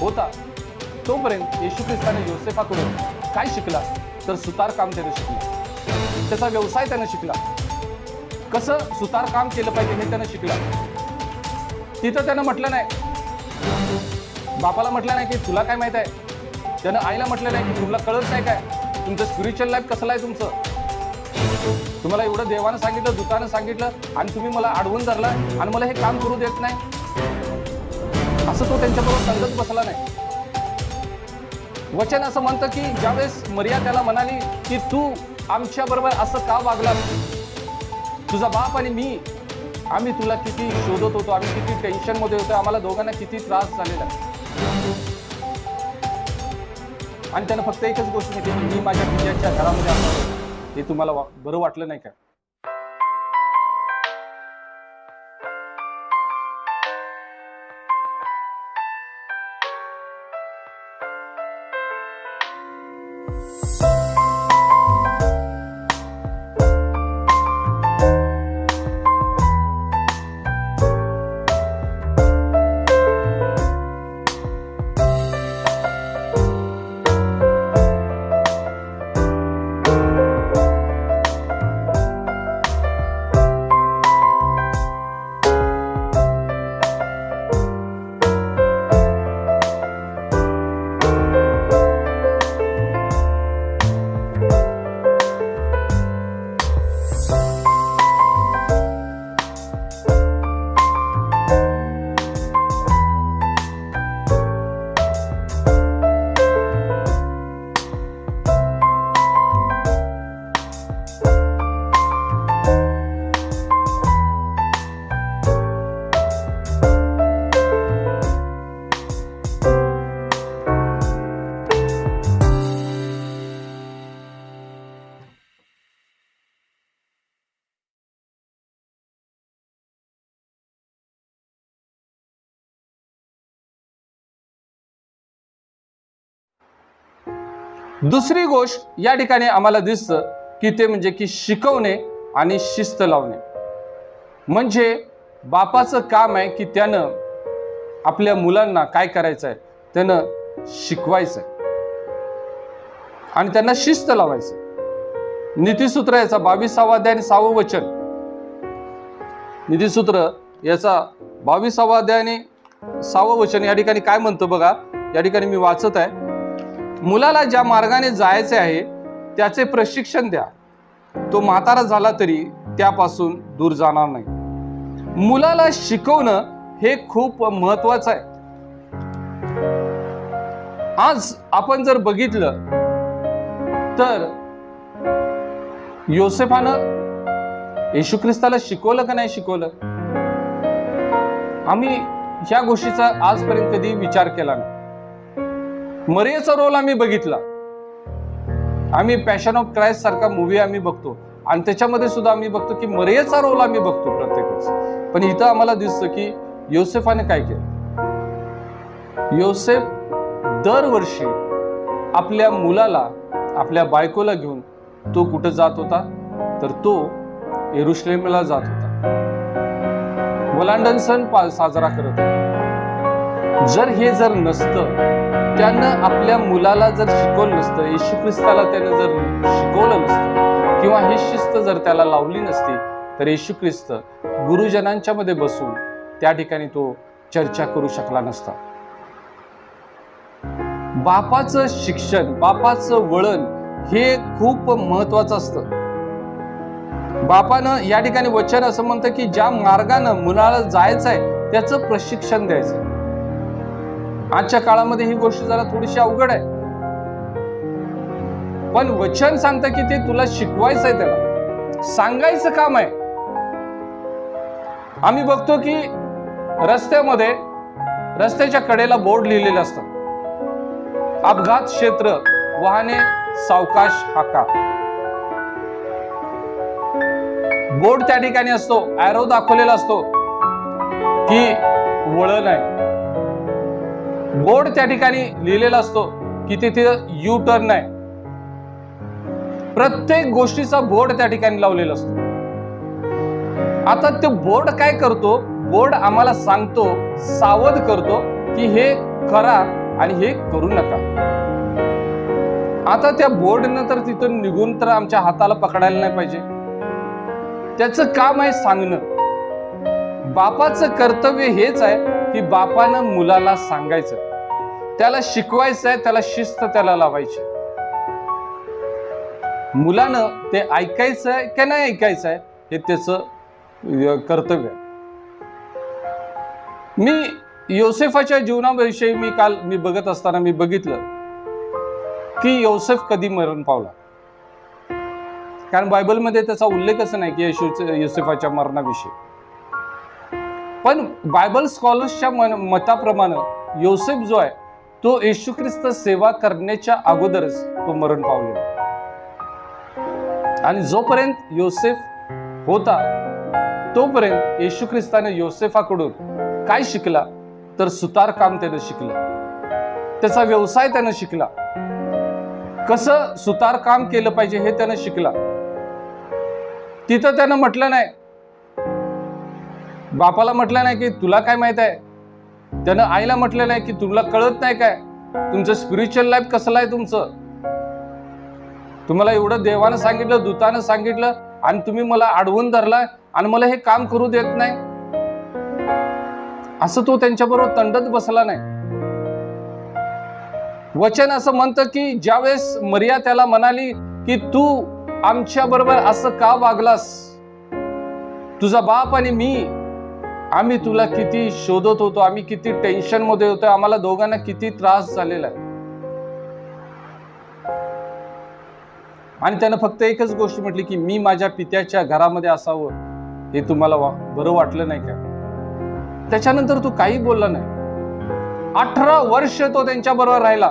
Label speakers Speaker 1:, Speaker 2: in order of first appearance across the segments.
Speaker 1: होता. तोपर्यंत येशू ख्रिस्ताने योसेफाकडून काय शिकला? तर सुतार काम त्यानं त्याचा व्यवसाय त्यानं शिकला. कसं सुतार काम केलं पाहिजे हे त्यानं शिकला. तिथं त्यानं म्हटलं नाही. बापाला म्हटलं नाही की तुला काय माहीत आहे? त्यानं आईला म्हटलं नाही की तुला कळत नाही काय? तुमचं स्पिरिच्युअल लाईफ कसलं आहे तुमचं? तुम्हाला एवढं देवानं सांगितलं दुतानं सांगितलं आणि तुम्ही मला अडवून धरला आणि मला हे काम करू देत नाही. असं तो त्यांच्याबरोबर संगत बसला नाही. वचन असं म्हणतं की ज्यावेळेस मर्या त्याला म्हणाली की तू आमच्या बरोबर असं का वागला? तुझा बाप आणि मी आम्ही तुला किती शोधत होतो आम्ही किती टेन्शनमध्ये होतो आम्हाला दोघांना किती त्रास झालेला आणि त्यानं फक्त एकच गोष्ट सांगितली की मी माझ्या विजयाच्या घरामध्ये आलो. हे तुम्हाला वा- बरं वाटलं नाही का? दुसरी गोष्ट या ठिकाणी आम्हाला दिसतं की ते म्हणजे की शिकवणे आणि शिस्त लावणे. म्हणजे बापाचं काम आहे की त्यानं आपल्या मुलांना काय करायचं आहे त्यानं शिकवायचं आहे आणि त्यांना शिस्त लावायचं नीतीसूत्र याचा बावीसावा अध्याय आणि सहावं वचन. नीतीसूत्र याचा बावीसावा अध्याय आणि सहावं वचन या ठिकाणी काय म्हणतं बघा? या ठिकाणी मी वाचत आहे. मुलाला ज्या मार्गाने जायचे आहे त्याचे प्रशिक्षण द्या. तो म्हातारा झाला तरी त्यापासून दूर जाणार नाही. मुलाला शिकवणं हे खूप महत्वाचं आहे. आज आपण जर बघितलं तर योसेफानं येशू ख्रिस्ताला शिकवलं का नाही शिकवलं? आम्ही ह्या गोष्टीचा आजपर्यंत कधी विचार केला नाही. मरियाचा रोल आम्ही बघितला. आम्ही पॅशन ऑफ क्राईस्ट सारखा मूवी आम्ही बघतो. आणि त्याच्यामध्ये सुद्धा आम्ही बघतो की मरियाचा रोल आम्ही बघतो प्रत्येक वेळेस पण इथं आम्हाला दिसतं की योसेफाने काय केलं? योसेफ दरवर्षी आपल्या मुलाला आपल्या बायकोला घेऊन तो कुठं जात होता? तर तो एरुश्लेमला जात होता. वलांडन सण साजरा करत होता. जर हे जर नसतं त्यानं आपल्या मुलाला जर शिकवलं नसतं येशू ख्रिस्ताला त्यानं जर शिकवलं नसतं किंवा ही शिस्त जर त्याला लावली नसती तर येशू ख्रिस्त गुरुजनांच्या मध्ये बसून त्या ठिकाणी तो चर्चा करू शकला नसता. बापाचं शिक्षण बापाचं वळण हे खूप महत्वाचं असतं. बापानं या ठिकाणी वचन असं म्हणतं की ज्या मार्गानं मुलाला जायचं आहे त्याचं प्रशिक्षण द्यायचं आजच्या काळामध्ये ही गोष्ट जरा थोडीशी अवघड आहे. पण वचन सांगतं की ते तुला शिकवायचं आहे त्याला. सांगायचं काम आहे. आम्ही बघतो की रस्त्यामध्ये रस्त्याच्या कडेला बोर्ड लिहिलेले असतात अपघात क्षेत्र वाहने सावकाश हाका. बोर्ड त्या ठिकाणी असतो ॲरो दाखवलेला असतो की वळण आहे. बोर्ड त्या ठिकाणी लिहिलेला असतो की तिथे यू टर्न आहे. प्रत्येक गोष्टीचा बोर्ड त्या ठिकाणी लावलेला असतो. आता ते बोर्ड काय करतो? बोर्ड आम्हाला सांगतो सावध करतो की हे करा आणि हे करू नका. आता त्या बोर्डनं तर तिथून निघून तर आमच्या हाताला पकडायला नाही पाहिजे. त्याचं काम आहे सांगणं. बापाचं कर्तव्य हेच आहे की बापानं मुलाला सांगायचं. त्याला शिकवायचं आहे त्याला शिस्त त्याला लावायची. मुलानं ते ऐकायचं आहे नाही ऐकायचं आहे हे त्याचं कर्तव्य आहे. मी योसेफाच्या जीवनाविषयी मी काल मी बघत असताना मी बघितलं की योसेफ कधी मरण पावला. कारण बायबलमध्ये त्याचा उल्लेखच नाही की येशूच योसेफाच्या मरणाविषयी. पण बायबल स्कॉलर्सच्या मन मताप्रमाणे योसेफ जो आहे तो येशू ख्रिस्त सेवा करण्याच्या अगोदरच तो मरण पावलेला आणि जोपर्यंत योसेफ होता तोपर्यंत येशू ख्रिस्ताने योसेफाकडून काय शिकला? तर सुतार काम त्यानं शिकलं. त्याचा व्यवसाय त्यानं शिकला. कसं सुतार काम केलं पाहिजे हे त्यानं शिकला. तिथं त्यानं म्हटलं नाही बापाला म्हटलं नाही की तुला काय माहीत आहे? त्यानं आईला म्हटलं नाही की तुला कळत नाही काय? तुमचं स्पिरिच्युअल लाईफ कसलं आहे तुमचं? तुम्हाला एवढं देवानं सांगितलं दूतानं सांगितलं आणि तुम्ही मला अडवून धरला आणि मला हे काम करू देत नाही. असं तो त्यांच्याबरोबर तंडत बसला नाही. वचन असं म्हणतं की ज्यावेळेस मर्या त्याला म्हणाली की तू आमच्या बरोबर असं का वागलास? तुझा बाप आणि मी आम्ही तुला किती शोधत होतो आम्ही किती टेन्शनमध्ये होतो आम्हाला दोघांना किती त्रास झालेला आहे. आणि त्यानं फक्त एकच गोष्ट म्हटली की मी माझ्या पित्याच्या घरामध्ये असावं हे तुम्हाला वा- बरं वाटलं नाही का? त्याच्यानंतर तू काही बोलला नाही. अठरा वर्ष तो त्यांच्या बरोबर राहिला.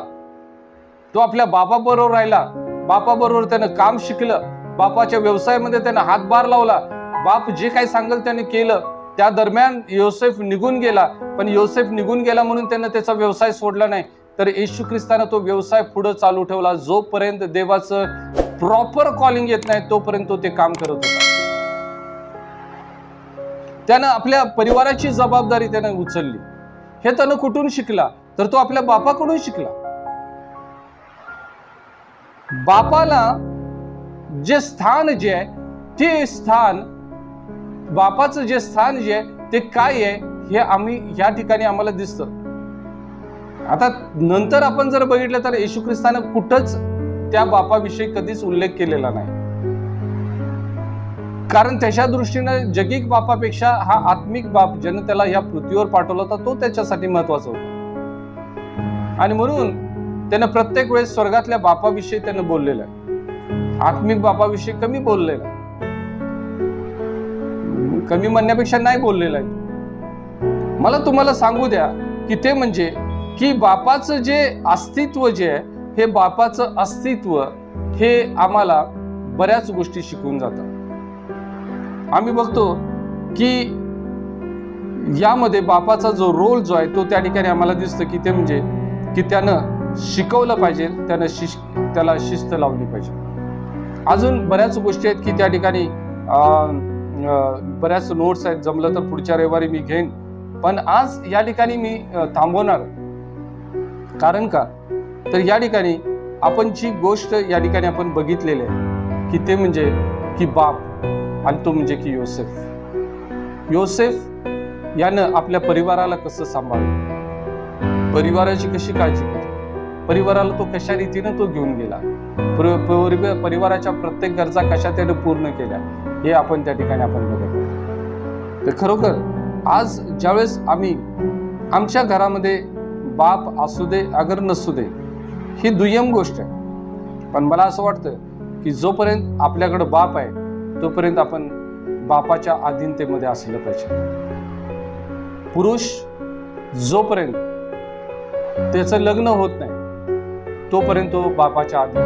Speaker 1: तो आपल्या बापाबरोबर राहिला. बापाबरोबर त्यानं काम शिकलं. बापाच्या व्यवसायामध्ये त्यानं हातभार लावला. बाप जे काही सांगेल त्याने केलं. त्या दरम्यान योसेफ निघून गेला. पण योसेफ निघून गेला म्हणून त्यांना त्याचा व्यवसाय सोडला नाही. तर येशू ख्रिस्तानं तो व्यवसाय पुढे चालू ठेवला. जोपर्यंत देवाचं प्रॉपर कॉलिंग येत नाही तोपर्यंत तो ते काम करत होता. त्यानं आपल्या परिवाराची जबाबदारी त्यानं उचलली. हे त्यानं कुठून शिकला? तर तो आपल्या बापाकडून शिकला. बापाला जे स्थान जे आहे ते स्थान बापाचं जे स्थान जे आहे ते काय आहे हे आम्ही या ठिकाणी आम्हाला दिसतं. आता नंतर आपण जर बघितलं तर येशू ख्रिस्तानं कुठंच त्या बापाविषयी कधीच उल्लेख केलेला नाही. कारण त्याच्या दृष्टीनं जगिक बापापेक्षा हा आत्मिक बाप ज्यानं त्याला या पृथ्वीवर पाठवला होता तो त्याच्यासाठी महत्त्वाचा होता. आणि म्हणून त्यानं प्रत्येक वेळेस स्वर्गातल्या बापाविषयी त्यानं बोललेलं आहे. आत्मिक बापाविषयी कमी बोललेलं आहे. कमी म्हणण्यापेक्षा नाही बोललेलं आहे. मला तुम्हाला सांगू द्या की ते म्हणजे की बापाचं जे अस्तित्व जे आहे हे बापाचं अस्तित्व हे आम्हाला बऱ्याच गोष्टी शिकवून जातात आम्ही बघतो की यामध्ये बापाचा जो रोल जो आहे तो त्या ठिकाणी आम्हाला दिसतं की ते म्हणजे की त्यानं शिकवलं पाहिजे त्यानं शिश त्याला शिस्त लावली पाहिजे. अजून बऱ्याच गोष्टी आहेत की त्या ठिकाणी बऱ्याच नोट्स आहेत. जमलं तर पुढच्या रविवारी मी घेईन. पण आज या ठिकाणी मी थांबवणार. कारण का? तर या ठिकाणी आपण जी गोष्ट या ठिकाणी आपण बघितलेली आहे की ते म्हणजे की बाप आणि तो म्हणजे की योसेफ. योसेफ यानं आपल्या परिवाराला कसं सांभाळलं? परिवाराची कशी काळजी परिवाराला तो कशा रीतीनं तो घेऊन गेला? परिवाराच्या प्रत्येक गरजा कशा त्याने पूर्ण केल्या हे आपण त्या ठिकाणी आपण बघत तर खरोखर आज ज्यावेळेस आम्ही आमच्या घरामध्ये बाप असू दे अगर नसू दे ही दुय्यम गोष्ट आहे. पण मला असं वाटतं की जोपर्यंत आपल्याकडं बाप आहे तोपर्यंत आपण बापाच्या अधीनतेमध्ये असलं पाहिजे. पुरुष जोपर्यंत त्याचं लग्न होत नाही तोपर्यंत तो बापाच्या आधी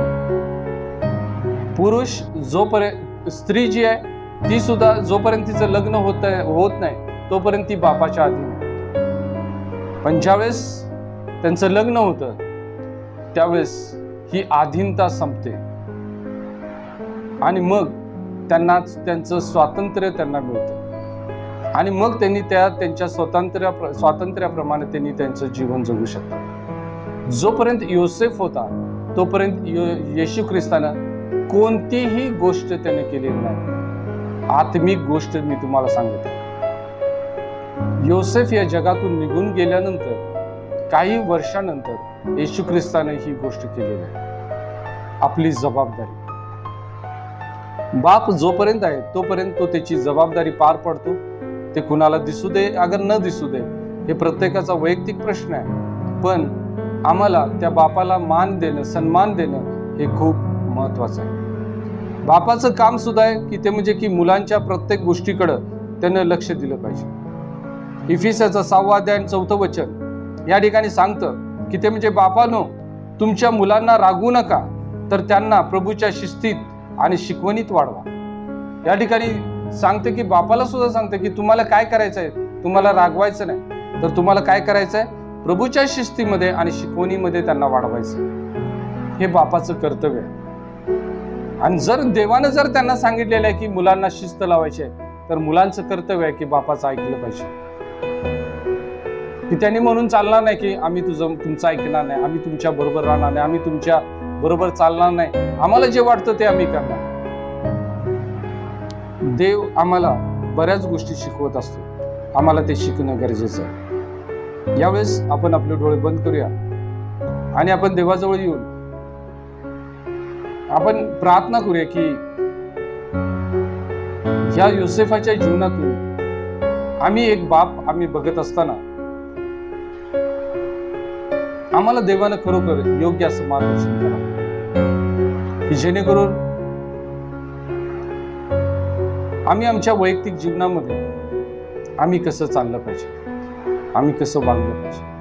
Speaker 1: पुरुष जोपर्यंत स्त्री जी आहे ती सुद्धा जोपर्यंत तिचं लग्न होत होत नाही तोपर्यंत ती बापाच्या आधी पण ज्यावेळेस त्यांचं लग्न होतं त्यावेळेस ही आधीनता संपते. आणि मग त्यांना त्यांचं स्वातंत्र्य त्यांना मिळतं. आणि मग त्यांनी त्या त्यांच्या स्वातंत्र्या स्वातंत्र्याप्रमाणे त्यांनी त्यांचं जीवन जगू शकतात. जोपर्यंत योसेफ होता तोपर्यंत यो- येशू ख्रिस्तानं कोणतीही गोष्ट त्याने केलेली नाही. आत्मिक गोष्ट मी तुम्हाला सांगतो. योसेफ या जगातून निघून गेल्यानंतर काही वर्षानंतर येशू ख्रिस्ताने ही गोष्ट केलेली आहे. आपली जबाबदारी. बाप जोपर्यंत आहे तोपर्यंत तो त्याची जबाबदारी पार पडतो. ते कुणाला दिसू दे अगर न दिसू दे हे प्रत्येकाचा वैयक्तिक प्रश्न आहे. पण आम्हाला त्या बापाला मान देणं सन्मान देणं हे खूप महत्वाचं आहे. बापाचं काम सुद्धा आहे की ते म्हणजे की मुलांच्या प्रत्येक गोष्टीकडं त्यानं लक्ष दिलं पाहिजे. इफिसाचं सहावा अध्याय आणि चौथं वचन या ठिकाणी सांगतं की ते म्हणजे बापानो तुमच्या मुलांना रागवू नका तर त्यांना प्रभूच्या शिस्तीत आणि शिकवणीत वाढवा. या ठिकाणी सांगते की बापाला सुद्धा सांगते की तुम्हाला काय करायचं आहे तुम्हाला रागवायचं नाही. तर तुम्हाला काय करायचं आहे प्रभूच्या शिस्तीमध्ये आणि शिकवणीमध्ये त्यांना वाढवायचं. हे बापाचं कर्तव्य आहे. आणि जर देवानं जर त्यांना सांगितलेलं आहे की मुलांना शिस्त लावायची आहे तर मुलांचं कर्तव्य आहे की बापाचं ऐकलं पाहिजे. की त्यांनी म्हणून चालणार नाही की आम्ही तुझं तुमचं ऐकणार नाही आम्ही तुमच्या बरोबर राहणार नाही आम्ही तुमच्या बरोबर चालणार नाही. आम्हाला जे वाटतं ते आम्ही करणार. देव आम्हाला बऱ्याच गोष्टी शिकवत असतो. आम्हाला ते शिकणं गरजेचं आहे. यावेळेस आपण आपले डोळे बंद करूया. आणि आपण देवाजवळ येऊन आपण प्रार्थना करूया की ह्या युसेफाच्या जीवनातून आम्ही एक बाप आम्ही बघत असताना आम्हाला देवानं खरोखर योग्य असं मार्गदर्शन करा. की जेणेकरून आम्ही आमच्या वैयक्तिक जीवनामध्ये आम्ही कसं चाललं पाहिजे. आम्ही कसं वागलं पाहिजे